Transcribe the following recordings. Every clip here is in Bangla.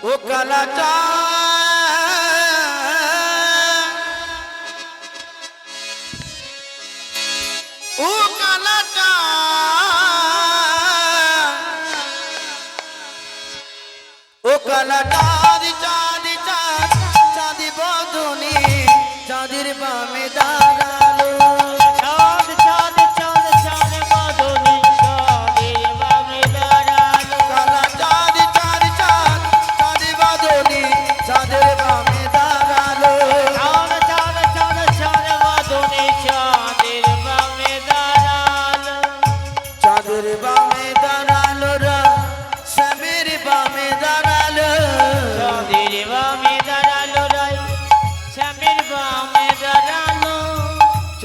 ও কালা ও কালাটা ও কালাটার চাঁদি চাঁদ চাঁদি বদনি চাঁদির বামে দাঁড়াল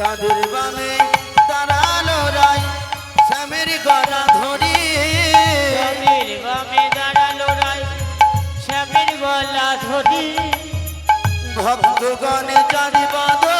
চাঁদের বামে দাঁড়াল রাই স্বামীর গলা ধরি। স্বামীর বামে দাঁড়াল রাই স্বামীর গলা ধরি। ভক্তগণে চাঁদি বাঁধনে